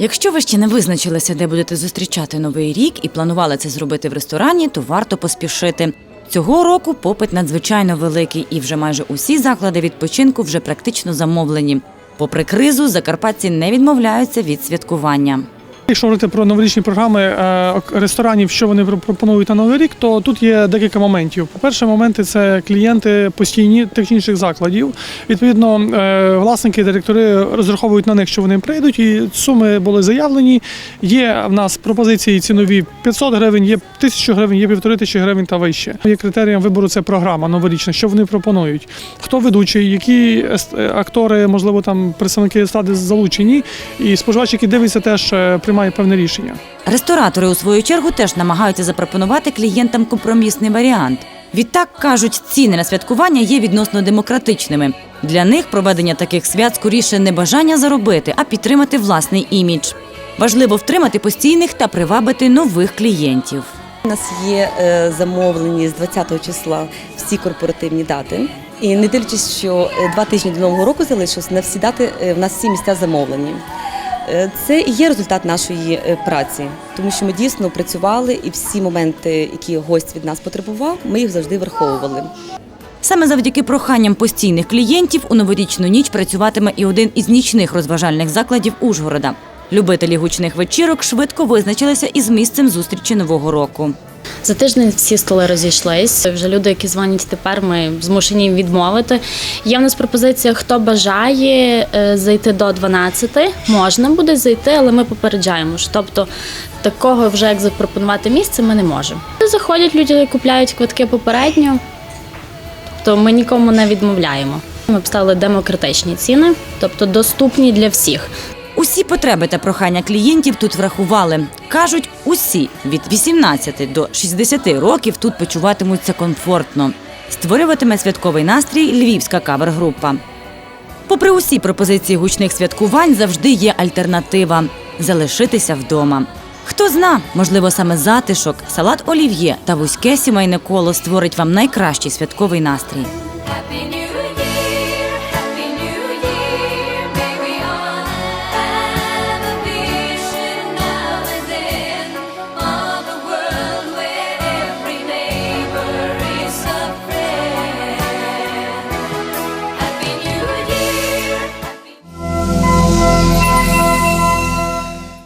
Якщо ви ще не визначилися, де будете зустрічати новий рік і планували це зробити в ресторані, то варто поспішити. Цього року попит надзвичайно великий, і вже майже усі заклади відпочинку вже практично замовлені. Попри кризу, закарпатці не відмовляються від святкування. Якщо говорити про новорічні програми е, ресторанів, що вони пропонують на новий рік, то тут є декілька моментів. По-перше, моменти це клієнти постійні тих чи інших закладів. Відповідно, е, власники, директори розраховують на них, що вони прийдуть, і суми були заявлені. Є в нас пропозиції цінові 500 гривень, є 1000 гривень, є півтори тисячі гривень та вище. Є критерієм вибору це програма новорічна, що вони пропонують. Хто ведучий, які е, актори, можливо, там представники естради залучені, і споживач, який дивиться, теж е, приймає певне рішення. Ресторатори у свою чергу теж намагаються запропонувати клієнтам компромісний варіант. Відтак кажуть, ціни на святкування є відносно демократичними. Для них проведення таких свят скоріше не бажання заробити, а підтримати власний імідж. Важливо втримати постійних та привабити нових клієнтів. У нас є е, замовлені з 20 числа всі корпоративні дати. І не дивлячись, що е, два тижні до нового року залишилось, на всі дати е, в нас всі місця замовлені. Е, Це і є результат нашої е, праці, тому що ми дійсно працювали і всі моменти, які гость від нас потребував, ми їх завжди враховували. Саме завдяки проханням постійних клієнтів у новорічну ніч працюватиме і один із нічних розважальних закладів Ужгорода. Любителі гучних вечірок швидко визначилися із місцем зустрічі нового року. За тиждень всі столи розійшлись. Вже люди, які дзвонять тепер, ми змушені їм відмовити. Є в нас пропозиція, хто бажає е, зайти до 12, можна буде зайти, але ми попереджаємо. Тобто такого вже як запропонувати місце ми не можемо. Заходять люди, купляють квитки попередньо, тобто ми нікому не відмовляємо. Ми поставили демократичні ціни, тобто доступні для всіх. Усі потреби та прохання клієнтів тут врахували. Кажуть, усі від 18 до 60 років тут почуватимуться комфортно. Створюватиме святковий настрій львівська кавер-група. Попри усі пропозиції гучних святкувань, завжди є альтернатива залишитися вдома. Хто зна, можливо, саме затишок, салат олів'є та вузьке сімейне коло створить вам найкращий святковий настрій.